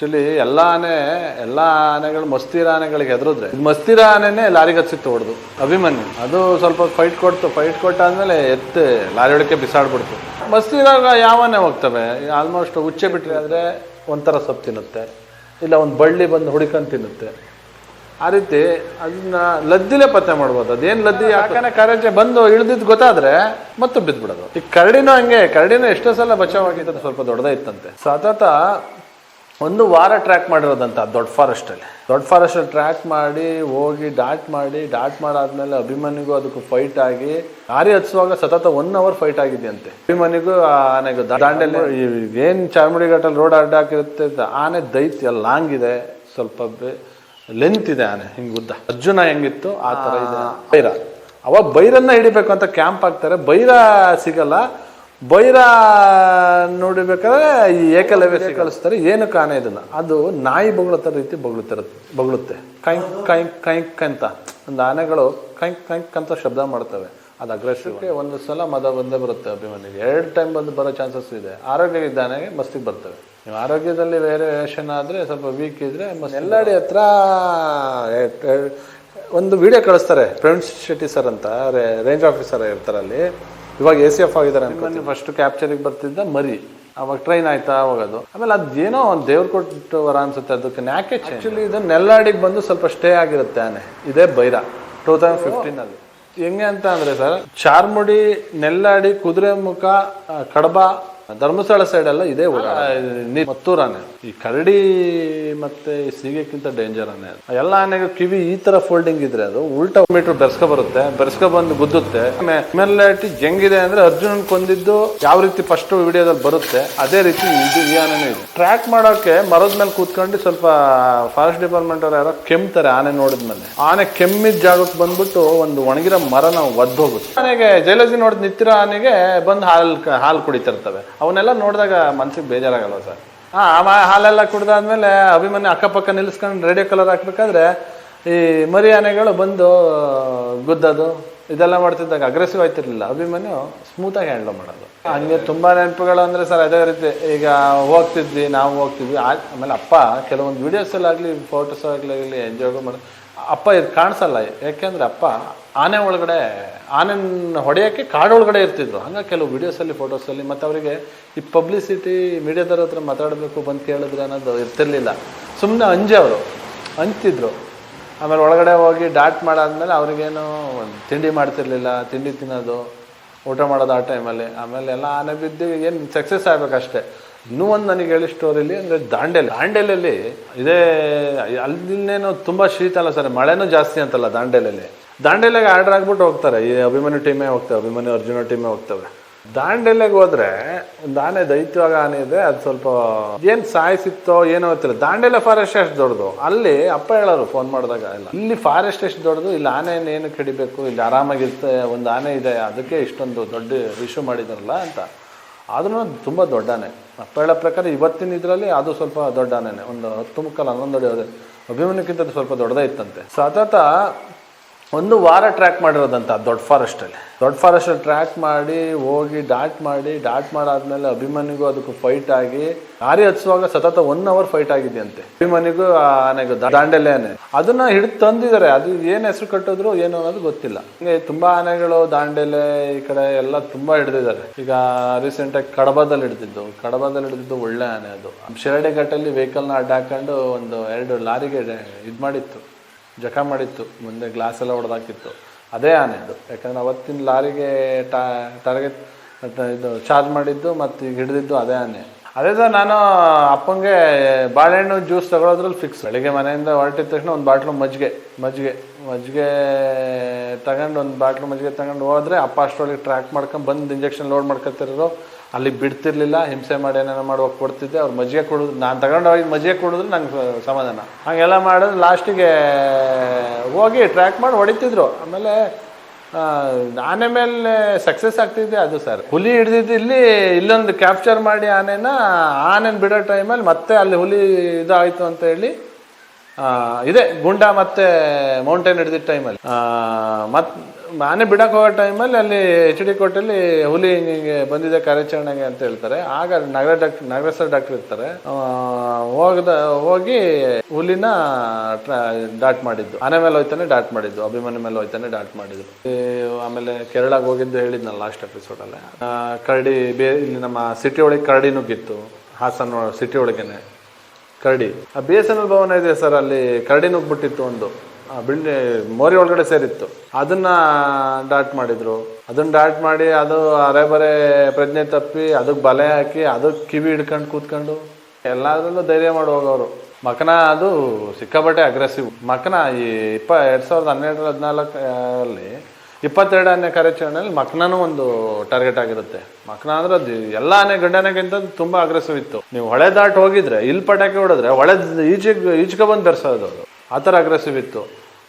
Actually ಎಲ್ಲ ಆನೆ ಎಲ್ಲ ಆನೆಗಳು ಮಸ್ತಿರ ಆನೆಗಳಿಗೆ ಹೆದರಿದ್ರೆ. ಮಸ್ತಿರ ಆನೆನೇ ಲಾರಿಗೆ ಹಚ್ಚಿತ್ತು ಹೊಡೆದು. ಅಭಿಮನ್ಯು. ಅದು ಸ್ವಲ್ಪ ಫೈಟ್ ಕೊಡ್ತು. ಫೈಟ್ ಕೊಟ್ಟಾದ್ಮೇಲೆ ಎತ್ತು ಲಾರಿ ಒಳಕ್ಕೆ ಬಿಸಾಡ್ಬಿಡ್ತು. ಮಸ್ತಿರಾಗ ಯಾವನೆ ಹೋಗ್ತವೆ? ಆಲ್ಮೋಸ್ಟ್ ಉಚ್ಚೆ ಬಿಟ್ಟರೆ ಆದರೆ ಒಂಥರ ಸೊಪ್ಪು ತಿನ್ನುತ್ತೆ. ಇಲ್ಲ ಒಂದು ಬಳ್ಳಿ ಬಂದು ಹುಡ್ಕೊಂಡು ತಿನ್ನುತ್ತೆ. ಆ ರೀತಿ ಅದನ್ನ ಲದ್ದಿಲೇ ಪತ್ತೆ ಮಾಡ್ಬೋದು. ಅದೇನು ಲದ್ದಿ? ಯಾಕಂದ್ರೆ ಕರೆಂಚೆ ಬಂದು ಇಳಿದಿದ್ದು ಗೊತ್ತಾದ್ರೆ ಮತ್ತೆ ಬಿದ್ದ್ಬಿಡೋದು ಈ ಕರಡಿನೂ ಹಂಗೆ. ಕರಡಿನೂ ಎಷ್ಟೋ ಸಲ ಬಚಾವಾಗಿದ್ದು ಸ್ವಲ್ಪ ದೊಡ್ಡದೇ ಇತ್ತಂತೆ ಸತತ ಒಂದು ವಾರ ಟ್ರ್ಯಾಕ್ ಮಾಡಿರೋದಂತ ದೊಡ್ಡ ಫಾರೆಸ್ಟಲ್ಲಿ ದೊಡ್ಡ ಫಾರೆಸ್ಟಲ್ಲಿ ಟ್ರ್ಯಾಕ್ ಮಾಡಿ ಹೋಗಿ ಡಾಟ್ ಮಾಡಿ ಡಾಟ್ ಮಾಡಾದ್ಮೇಲೆ ಅಭಿಮಾನಿಗೂ ಅದಕ್ಕೂ ಫೈಟ್ ಆಗಿ ಲಾರಿ ಹಚ್ಚುವಾಗ ಸತತ ಒನ್ ಅವರ್ ಫೈಟ್ ಆಗಿದೆಯಂತೆ. ಅಭಿಮನ್ಯುಗೂ ಆನೆಗೂ ದಾಂಡೆಲ್ಲಿ ಏನು ಚಾರ್ಮಡಿ ಘಾಟಲ್ಲಿ ರೋಡ್ ಅಡ್ಡ ಹಾಕಿರುತ್ತೆ ಆನೆ ದೈತ್ಯ ಲಾಂಗ್ ಇದೆ ಸ್ವಲ್ಪ ಲೆಂತ್ ಇದೆ ಆನೆ ಹಿಂಗೆ ಉದ್ದ. ಅರ್ಜುನ ಹೆಂಗಿತ್ತು ಆ ಥರ ಇದೆ. ಬೈರ. ಅವಾಗ ಬೈರನ್ನ ಹಿಡಿಬೇಕು ಅಂತ ಕ್ಯಾಂಪ್ ಹಾಕ್ತಾರೆ. ಬೈರ ಸಿಗಲ್ಲ ಬೈರ ನೋಡಿಬೇಕಾದ್ರೆ ಈ ಏಕಲವ್ಯ ಕಳಿಸ್ತಾರೆ ಏನು ಕಾಣೆ ಇದನ್ನ? ಅದು ನಾಯಿ ಬೊಗಳತ್ತ ರೀತಿ ಬೊಗಳುತ್ತಿರುತ್ತೆ ಬಗಳುತ್ತೆ. ಕೈಂಕ್ ಕೈಂಕ್ ಕೈಂಕ್ ಅಂತ. ಒಂದು ಆನೆಗಳು ಕೈಂಕ್ ಕೈಂಕ್ ಅಂತ ಶಬ್ದ ಮಾಡ್ತವೆ. ಅದು ಅಗ್ರೆಸಿವ್ ಒಂದು ಸಲ ಮದ ಬಂದೇ ಬರುತ್ತೆ ಅಭಿಮಾನಿಗೆ. ಎರಡು ಟೈಮ್ ಬಂದು ಬರೋ ಚಾನ್ಸಸ್ ಇದೆ. ಆರೋಗ್ಯ ಇದ್ದಾನೆ ಮಸ್ತಿಗೆ ಬರ್ತವೆ. ನೀವು ಆರೋಗ್ಯದಲ್ಲಿ ವೇರಿಯೇಷನ್ ಆದರೆ ಸ್ವಲ್ಪ ವೀಕ್ ಇದ್ರೆ ಎಲ್ಲಡೆ ಹತ್ರ ಒಂದು ವಿಡಿಯೋ ಕಳಿಸ್ತಾರೆ. ಪ್ರವೀಣ್ ಶೆಟ್ಟಿ ಸರ್ ಅಂತ ರೇಂಜ್ ಆಫೀಸರ್ ಇರ್ತಾರೆ ಅಲ್ಲಿ ಇವಾಗ ಎ ಸಿ ಎಫ್ ಆಗಿದ್ದಾರೆ ಅನ್ಕೊಂಡು ಫಸ್ಟ್ ಕ್ಯಾಪ್ಚರಿಗೆ ಬರ್ತಿದ್ದ ಮರಿ. ಅವಾಗ ಟ್ರೈನ್ ಆಯ್ತಾ ಅವಾಗ ಹೋಗೋದು ಆಮೇಲೆ ಅದೇನೋ ಒಂದು ದೇವ್ರ ಕೊಟ್ಟು ವರ ಅನ್ಸುತ್ತೆ ಅದಕ್ಕೆ ಯಾಕೆ ಆಕ್ಚುಲಿ ಇದು ನೆಲ್ಲಾಡಿಗೆ ಬಂದು ಸ್ವಲ್ಪ ಸ್ಟೇ ಆಗಿರುತ್ತೆ ಆನೆ. ಇದೇ ಬೈರ. ಟೂ ತೌಸಂಡ್ ಫಿಫ್ಟೀನ್ ಅಲ್ಲಿ. ಹೆಂಗೆ ಅಂತ ಅಂದ್ರೆ ಸರ್ ಚಾರ್ಮುಡಿ ನೆಲ್ಲಾಡಿ ಕುದುರೆ ಮುಖ ಕಡಬ ಧರ್ಮಸ್ಥಳ ಸೈಡ್ ಎಲ್ಲ ಇದೇ ಮತ್ತೂರಾನೆ ಮತ್ತೂರ್ ಆನೆ ಈ ಕರಡಿ ಮತ್ತೆ ಈ ಸೀಗೆಕ್ಕಿಂತ ಡೇಂಜರ್ ಆನೆ. ಎಲ್ಲ ಆನೆಗೆ ಕಿವಿ ಈ ತರ ಫೋಲ್ಡಿಂಗ್ ಇದ್ರೆ ಅದು ಉಲ್ಟಾ ಮೀಟರ್ ಬೆರ್ಸ್ಕೊ ಬರುತ್ತೆ ಬೆರ್ಸ್ಕೊ ಬಂದು ಗುದ್ದುತ್ತೆ. ಮೆಲ್ಲಾಟಿ ಜಂಗಿದೆ ಅಂದ್ರೆ ಅರ್ಜುನ್ ಕೊಂದಿದ್ದು ಯಾವ ರೀತಿ ಫಸ್ಟ್ ವಿಡಿಯೋದಲ್ಲಿ ಬರುತ್ತೆ ಅದೇ ರೀತಿ ಇದು ಈ ಆನೆನೇ ಇದೆ. ಟ್ರ್ಯಾಕ್ ಮಾಡೋಕೆ ಮರದ ಮೇಲೆ ಕೂತ್ಕೊಂಡು ಸ್ವಲ್ಪ ಫಾರೆಸ್ಟ್ ಡಿಪಾರ್ಟ್ಮೆಂಟ್ ಅವ್ರು ಯಾರೋ ಕೆಮ್ತಾರೆ ಆನೆ ನೋಡಿದ್ಮೇಲೆ ಆನೆ ಕೆಮ್ಮಿದ ಜಾಗಕ್ಕೆ ಬಂದ್ಬಿಟ್ಟು ಒಂದು ಒಣಗಿರೋ ನಾವು ಒದ್ದು ಹೋಗುತ್ತೆ. ಆನೆಗೆ ಜೈಲಜಿ ನೋಡಿದ್ ನಿಂತಿರೋ ಆನೆಗೆ ಬಂದು ಹಾಲು ಹಾಲು ಕುಡಿತಿರ್ತವೆ. ಅವನ್ನೆಲ್ಲ ನೋಡಿದಾಗ ಮನ್ಸಿಗೆ ಬೇಜಾರಾಗಲ್ಲ ಸರ್? ಹಾಂ ಹಾಲೆಲ್ಲ ಕುಡ್ದಾದ್ಮೇಲೆ ಅಭಿಮನ್ಯು ಅಕ್ಕಪಕ್ಕ ನಿಲ್ಲಿಸ್ಕೊಂಡು ರೇಡಿಯೋ ಕಲರ್ ಹಾಕ್ಬೇಕಾದ್ರೆ ಈ ಮರಿ ಆನೆಗಳು ಬಂದು ಗುದ್ದೋದು, ಇದೆಲ್ಲ ಮಾಡ್ತಿದ್ದಾಗ ಅಗ್ರೆಸಿವ್ ಆಯ್ತಿರ್ಲಿಲ್ಲ. ಅಭಿಮನ್ಯು ಸ್ಮೂತಾಗಿ ಹ್ಯಾಂಡಲ್ ಮಾಡೋದು. ಹಂಗೆ ತುಂಬಾ ನೆನಪುಗಳು ಅಂದ್ರೆ ಸರ್, ಅದೇ ರೀತಿ ಈಗ ಹೋಗ್ತಿದ್ವಿ, ನಾವು ಹೋಗ್ತಿದ್ವಿ. ಆಮೇಲೆ ಅಪ್ಪ ಕೆಲವೊಂದು ವಿಡಿಯೋಸಲ್ಲಾಗಲಿ ಫೋಟೋಸ್ ಆಗಲಿ ಎಂಜಾಯ್ ಮಾಡಿ ಅಪ್ಪ ಇದು ಕಾಣಿಸಲ್ಲ, ಯಾಕೆಂದ್ರೆ ಅಪ್ಪ ಆನೆ ಒಳಗಡೆ, ಆನೆನ ಹೊಡೆಯೋಕ್ಕೆ ಕಾಡೊಳಗಡೆ ಇರ್ತಿದ್ರು. ಹಂಗೆ ಕೆಲವು ವೀಡಿಯೋಸಲ್ಲಿ ಫೋಟೋಸಲ್ಲಿ ಮತ್ತು ಅವರಿಗೆ ಈ ಪಬ್ಲಿಸಿಟಿ ಮೀಡಿಯಾದವ್ರ ಹತ್ರ ಮಾತಾಡಬೇಕು ಬಂದು ಕೇಳಿದ್ರೆ ಅನ್ನೋದು ಇರ್ತಿರ್ಲಿಲ್ಲ. ಸುಮ್ಮನೆ ಅಂಜೆ ಅವರು, ಅಂತಿದ್ರು. ಆಮೇಲೆ ಒಳಗಡೆ ಹೋಗಿ ಡಾಟ್ ಮಾಡಾದ್ಮೇಲೆ ಅವ್ರಿಗೇನು ತಿಂಡಿ ಮಾಡ್ತಿರ್ಲಿಲ್ಲ, ತಿಂಡಿ ತಿನ್ನೋದು, ಊಟ ಮಾಡೋದು ಆ ಟೈಮಲ್ಲಿ ಆಮೇಲೆ ಎಲ್ಲ ಆನೆ ಬಿದ್ದು ಏನು ಸಕ್ಸಸ್ ಆಗ್ಬೇಕಷ್ಟೇ. ಇನ್ನೂ ಒಂದು ನನಗೆ ಹೇಳಿ ಸ್ಟೋರಿಲಿ ಅಂದರೆ ದಾಂಡೇಲಿ. ದಾಂಡೇಲಲ್ಲಿ ಇದೇ ಅಲ್ಲಿನೇನು ತುಂಬ ಶೀತ ಅಲ್ಲ ಸರ್, ಮಳೆನೂ ಜಾಸ್ತಿ ಅಂತಲ್ಲ ದಾಂಡೇಲಲ್ಲಿ. ದಾಂಡೇಲಿಗೆ ಆರ್ಡರ್ ಆಗ್ಬಿಟ್ಟು ಹೋಗ್ತಾರೆ, ಈ ಅಭಿಮನ್ಯು ಟೀಮೇ ಹೋಗ್ತವೆ, ಅಭಿಮನ್ಯು ಅರ್ಜುನ ಟೀಮೇ ಹೋಗ್ತವೆ. ದಾಂಡೇಲಿಗೆ ಹೋದ್ರೆ ಒಂದು ಆನೆ ದೈತ್ಯವಾಗ ಆನೆ ಇದೆ, ಅದು ಸ್ವಲ್ಪ ಏನು ಸಾಯಿಸಿತ್ತೋ ಏನೋ ಗೊತ್ತಿಲ್ಲ. ದಾಂಡೇಲೆ ಫಾರೆಸ್ಟ್ ಎಷ್ಟು ದೊಡ್ಡದು? ಅಲ್ಲಿ ಅಪ್ಪ ಹೇಳೋರು ಫೋನ್ ಮಾಡಿದಾಗ ಇಲ್ಲ ಇಲ್ಲಿ ಫಾರೆಸ್ಟ್ ಎಷ್ಟು ದೊಡ್ಡದು? ಇಲ್ಲಿ ಆನೆ ಏನು ಕಡಿಬೇಕು? ಇಲ್ಲಿ ಆರಾಮಾಗಿರ್ತೆ, ಒಂದು ಆನೆ ಇದೆ, ಅದಕ್ಕೆ ಇಷ್ಟೊಂದು ದೊಡ್ಡ ಇಶ್ಯೂ ಮಾಡಿದಾರಲ್ಲ ಅಂತ. ಆದ್ರೂ ತುಂಬ ದೊಡ್ಡಾನೆ. ಅಪ್ಪ ಹೇಳೋ ಪ್ರಕಾರ ಇವತ್ತಿನ ಇದರಲ್ಲಿ ಅದು ಸ್ವಲ್ಪ ದೊಡ್ಡನೇನೆ. ಒಂದು ಹತ್ತು ಮುಕ್ಕಲ್ ಹನ್ನೊಂದು ಅಭಿಮನ್ಯಕ್ಕಿಂತ ಸ್ವಲ್ಪ ದೊಡ್ಡದೇ ಇತ್ತಂತೆ. ಸತತ ಒಂದು ವಾರ ಟ್ರ್ಯಾಕ್ ಮಾಡಿರೋದಂತ ದೊಡ್ಡ ಫಾರೆಸ್ಟಲ್ಲಿ ದೊಡ್ಡ ಫಾರೆಸ್ಟಲ್ಲಿ ಟ್ರ್ಯಾಕ್ ಮಾಡಿ, ಹೋಗಿ ಡಾಟ್ ಮಾಡಿ ಡಾಟ್ ಮಾಡಾದ್ಮೇಲೆ ಅಭಿಮಾನಿಗೂ ಅದಕ್ಕೂ ಫೈಟ್ ಆಗಿ ಲಾರಿ ಹಚ್ಚುವಾಗ ಸತತ ಒನ್ ಅವರ್ ಫೈಟ್ ಆಗಿದೆಯಂತೆ. ಅಭಿಮಾನಿಗೂ ಆನೆಗೂ ದಾಂಡೆಲೆ ಆನೆ ಅದನ್ನ ಹಿಡಿದು ತಂದಿದ್ದಾರೆ. ಅದು ಏನು ಹೆಸರು ಕಟ್ಟಿದ್ರು ಏನು ಅನ್ನೋದು ಗೊತ್ತಿಲ್ಲ. ಹಿಂಗೆ ತುಂಬಾ ಆನೆಗಳು, ದಾಂಡೆಲೆ ಈ ಕಡೆ ಎಲ್ಲ ತುಂಬಾ ಹಿಡಿದಿದ್ದಾರೆ. ಈಗ ರೀಸೆಂಟಾಗಿ ಕಡಬದಲ್ಲಿ ಹಿಡಿದಿದ್ದು. ಕಡಬದಲ್ಲಿ ಹಿಡಿದಿದ್ದು ಒಳ್ಳೆ ಆನೆ ಅದು. ಶಿರಡಿ ಘಟ್ಟಲ್ಲಿ ವೆಹಿಕಲ್ನ ಅಡ್ಡ ಹಾಕೊಂಡು ಒಂದು ಎರಡು ಲಾರಿಗೆ ಇದು ಮಾಡಿತ್ತು. ಜಖ ಮಾಡಿತ್ತು, ಮುಂದೆ ಗ್ಲಾಸ್ ಎಲ್ಲ ಹೊಡೆದಾಕಿತ್ತು ಅದೇ ಆನೆ ಅದು ಯಾಕಂದ್ರೆ ಅವತ್ತಿನ ಲಾರಿಗೆ ಟಾರ್ಗೆಟ್ ಇದು ಚಾರ್ಜ್ ಮಾಡಿದ್ದು ಮತ್ತು ಈಗ ಹಿಡಿದಿದ್ದು ಅದೇ ಆನೆ. ಅದೇ ಸರ್ ನಾನು ಅಪ್ಪಂಗೆ ಬಾಳೆಹಣ್ಣು ಜ್ಯೂಸ್ ತಗೊಳೋದ್ರಲ್ಲಿ ಫಿಕ್ಸ್ ಬೆಳಿಗ್ಗೆ ಮನೆಯಿಂದ ಹೊರಟಿದ ತಕ್ಷಣ ಒಂದು ಬಾಟ್ಲು ಮಜ್ಜಿಗೆ ಮಜ್ಜಿಗೆ ಮಜ್ಜಿಗೆ ತಗೊಂಡು, ಒಂದು ಬಾಟ್ಲು ಮಜ್ಜಿಗೆ ತಗೊಂಡು ಹೋದ್ರೆ ಅಪ್ಪ ಅಷ್ಟರೊಳಗೆ ಟ್ರ್ಯಾಕ್ ಮಾಡ್ಕೊಂಡು ಬಂದು ಇಂಜೆಕ್ಷನ್ ಲೋಡ್ ಮಾಡ್ಕೊತಿರೋರು ಅಲ್ಲಿ ಬಿಡ್ತಿರ್ಲಿಲ್ಲ, ಹಿಂಸೆ ಮಾಡಿ ಏನೇನೋ ಮಾಡಿ ಕೊಡ್ತಿದ್ದೆ, ಅವ್ರು ಮಜ್ಜಿಗೆ ಕೊಡೋದು ನಾನು ತಗೊಂಡು ಹೋಗಿ ಮಜ್ಜಿಗೆ ಕೊಡಿದ್ರೆ, ನಂಗೆ ಸಮಾಧಾನ. ಹಾಗೆಲ್ಲ ಮಾಡಿದ್ರೆ ಲಾಸ್ಟಿಗೆ ಹೋಗಿ ಟ್ರ್ಯಾಕ್ ಮಾಡಿ ಹೊಡಿತಿದ್ರು. ಆಮೇಲೆ ಆನೆ ಮೇಲೆ ಸಕ್ಸಸ್ ಆಗ್ತಿದ್ದೆ ಅದು ಸರ್ ಹುಲಿ ಹಿಡಿದಿದ್ದು ಇಲ್ಲಿ, ಇಲ್ಲೊಂದು ಕ್ಯಾಪ್ಚರ್ ಮಾಡಿ ಆನೆನ ಆನೆನ ಬಿಡೋ ಟೈಮಲ್ಲಿ ಮತ್ತೆ ಅಲ್ಲಿ ಹುಲಿ ಇದಾಯಿತು ಅಂತ ಹೇಳಿ ಇದೆ, ಗುಂಡ ಮತ್ತೆ ಮೌಂಟೇನ್ ಹಿಡಿದಿದ್ದ ಟೈಮಲ್ಲಿ ಮತ್ ಆನೆ ಬಿಡಕ್ಕೆ ಹೋಗೋ ಟೈಮಲ್ಲಿ ಅಲ್ಲಿ ಎಚ್ ಡಿ ಕೋಟೆಯಲ್ಲಿ ಹುಲಿ ಹಿಂಗೆ ಬಂದಿದೆ ಕಾರ್ಯಾಚರಣೆಗೆ ಅಂತ ಹೇಳ್ತಾರೆ. ಆಗ ನಗರ ಡಾಕ್ಟರ್ ನಗರಸಭೆ ಡಾಕ್ಟರ್ ಇರ್ತಾರೆ. ಹೋಗದ, ಹೋಗಿ ಹುಲಿನ ಡಾಟ್ ಮಾಡಿದ್ದು. ಆನೆ ಮೇಲೆ ಹೋಯ್ತಾನೆ ಡಾಟ್ ಮಾಡಿದ್ದು. ಅಭಿಮಾನಿ ಮೇಲೆ ಹೋಯ್ತಾನೆ ಡಾಟ್ ಮಾಡಿದ್ರು ಆಮೇಲೆ ಕೇರಳಕ್ಕೆ ಹೋಗಿದ್ದು ಹೇಳಿದ್ನಲ್ಲ ಲಾಸ್ಟ್ ಎಪಿಸೋಡಲ್ಲೇ ಕರಡಿ ಬೇ, ಇಲ್ಲಿ ನಮ್ಮ ಸಿಟಿ ಒಳಗೆ ಕರಡಿ ನುಗ್ಗಿತ್ತು. ಹಾಸನ ಸಿಟಿ ಒಳಗೇನೆ. ಕರಡಿ. ಆ B S N L Bhavan ಇದೆ ಸರ್, ಅಲ್ಲಿ ಕರಡಿ ನುಗ್ಬಿಟ್ಟಿತ್ತು ಒಂದು. ಆ ಬಿಲ್ಡಿ ಮೋರಿ ಒಳಗಡೆ ಸೇರಿತ್ತು. ಅದನ್ನ ಡಾಟ್ ಮಾಡಿದ್ರು. ಅದನ್ನ ಡಾಟ್ ಮಾಡಿ ಅದು ಅರೆ ಬರೆ ಪ್ರಜ್ಞೆ ತಪ್ಪಿ, ಅದಕ್ಕೆ ಬಲೆ ಹಾಕಿ, ಅದಕ್ಕೆ ಕಿವಿ ಹಿಡ್ಕೊಂಡು ಕೂತ್ಕೊಂಡು ಎಲ್ಲಾದ್ರಲ್ಲೂ ಧೈರ್ಯ ಮಾಡಿ ಹೋಗೋರು ಮಕನ ಅದು ಸಿಕ್ಕಾಪಟ್ಟೆ ಅಗ್ರೆಸಿವ್ ಮಕನ ಈ ಇಪ್ಪ ಎರಡು ಸಾವಿರದ ಹನ್ನೆರಡು ಹದಿನಾಲ್ಕಲ್ಲಿ ಇಪ್ಪತ್ತೆರಡನೇ ಕಾರ್ಯಾಚರಣೆಯಲ್ಲಿ ಮಕ್ನಾನು ಒಂದು ಟಾರ್ಗೆಟ್ ಆಗಿರುತ್ತೆ. ಮಕ್ನ ಅಂದ್ರೆ ಅದು ಎಲ್ಲ ಆನೆ ಗಂಡನೆಗಿಂತ ತುಂಬಾ ಅಗ್ರೆಸಿವ್ ಇತ್ತು. ನೀವು ಹೊಳೆ ದಾಟ್ ಹೋಗಿದ್ರೆ ಇಲ್ಲಿ ಪಟಾಕಿ ಹೊಡೆದ್ರೆ, ಹೊಳೆ ಈಚೆಗೆ ಈಚೆಗೆ ಬಂದು ಬೆರೆಸೋದು ಅದು. ಆ ಥರ ಅಗ್ರೆಸಿವ್ ಇತ್ತು.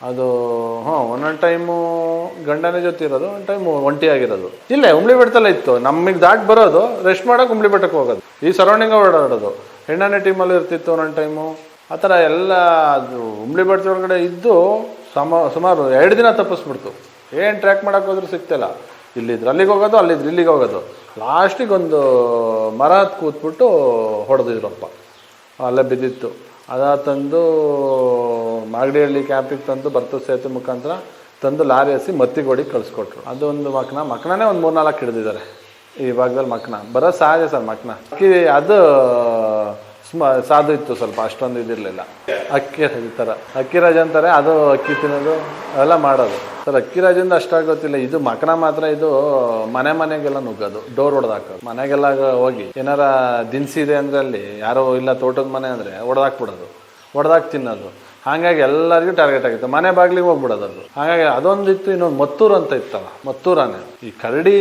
ಅದು ಹಾಂ ಒಂದೊಂದು ಟೈಮು ಗಂಡನ ಜೊತೆ ಇರೋದು ಒಂದು ಟೈಮು ಒಂಟಿ ಆಗಿರೋದು ಇಲ್ಲೇ ಉಂಬ್ಳಿ ಬೆಟ್ಟದಲ್ಲೇ ಇತ್ತು. ನಮಗೆ ದಾಟ್ ಬರೋದು ರೆಸ್ಟ್ ಮಾಡೋಕೆ ಉಂಬ್ಳಿ ಬೆಟ್ಟಕ್ಕೆ ಹೋಗೋದು. ಈ ಸರೌಂಡಿಂಗ್ ಓಡಾಡೋದು ಹೆಣ್ಣಾನೆ ಟೀಮಲ್ಲಿ ಇರ್ತಿತ್ತು ಒಂದೊಂದು ಟೈಮು ಆ ಥರ ಎಲ್ಲ ಅದು ಉಂಬ್ಳಿ ಬೆಟ್ಟದೊಳಗಡೆ ಇದ್ದು ಸಮ, ಸುಮಾರು ಎರಡು ದಿನ ತಪ್ಪಿಸ್ಬಿಡ್ತು. ಏನು ಟ್ರ್ಯಾಕ್ ಹೋದ್ರೆ ಸಿಗ್ತಿಲ್ಲ. ಇಲ್ಲಿದ್ರೆ ಅಲ್ಲಿಗೆ ಹೋಗೋದು, ಅಲ್ಲಿದ್ರೆ ಇಲ್ಲಿಗೆ ಹೋಗೋದು. ಲಾಸ್ಟಿಗೆ ಒಂದು ಮರ ಕೂತ್ಬಿಟ್ಟು ಹೊಡೆದಿದ್ರಪ್ಪ. ಅಲ್ಲೇ ಬಿದ್ದಿತ್ತು. ಅದ ತಂದು ಮಾಗಡಿಹಳ್ಳಿ ಕ್ಯಾಂಪಿಗೆ ತಂದು ಭರ್ತ ಸೇತು ಮುಖಾಂತರ ತಂದು ಲಾರಿ ಹಸಿ ಮತ್ತಿಗೋಡಿ ಕಳಿಸ್ಕೊಟ್ರು. ಅದೊಂದು ಮಕ್ನ ಮಕ್ನೇ ಒಂದು ಮೂರ್ನಾಲ್ಕು ಹಿಡಿದಿದ್ದಾರೆ. ಈ ಭಾಗದಲ್ಲಿ ಮಕ್ನ. ಬರೋ ಸಹಜ ಸರ್ ಮಕ್ನ. ಅಕ್ಕಿ, ಅದು ಸ್ಮ ಸಾಧು ಇತ್ತು ಸ್ವಲ್ಪ, ಅಷ್ಟೊಂದು ಇದಿರಲಿಲ್ಲ. ಅಕ್ಕಿ ಈ ಥರ ಅಕ್ಕಿ ರಾಜ ಅಂತಾರೆ, ಅದು ಅಕ್ಕಿ ತಿನ್ನೋದು, ಅವೆಲ್ಲ ಮಾಡೋದು. ಸರ್, ಅಕ್ಕಿ ರಾಜಿಂದ ಗೊತ್ತಿಲ್ಲ. ಇದು ಮಕನ ಮಾತ್ರ, ಇದು ಮನೆ ಮನೆಗೆಲ್ಲ ನುಗ್ಗೋದು ಡೋರ್ ಹೊಡೆದಾಕೋದು ಮನೆಗೆಲ್ಲ ಹೋಗಿ, ಏನಾರ ದಿನಸಿದೆ ಅಂದ್ರೆ ಅಲ್ಲಿ, ಯಾರೋ ಇಲ್ಲ ತೋಟದ ಮನೆ ಅಂದರೆ ಹೊಡೆದಾಕ್ಬಿಡೋದು ಹೊಡೆದಾಕ್ ತಿನ್ನೋದು. ಹಾಗಾಗಿ ಎಲ್ಲರಿಗೂ ಟಾರ್ಗೆಟ್ ಆಗಿತ್ತು. ಮನೆ ಬಾಗಿಲಿಗೆ ಹೋಗ್ಬಿಡೋದು ಅದು. ಹಾಗಾಗಿ ಅದೊಂದಿತ್ತು, ಇನ್ನೊಂದು ಮತ್ತೂರು ಅಂತ ಇತ್ತಲ್ಲ ಮತ್ತೂರು ಆನೆ ಈ ಕರಡಿ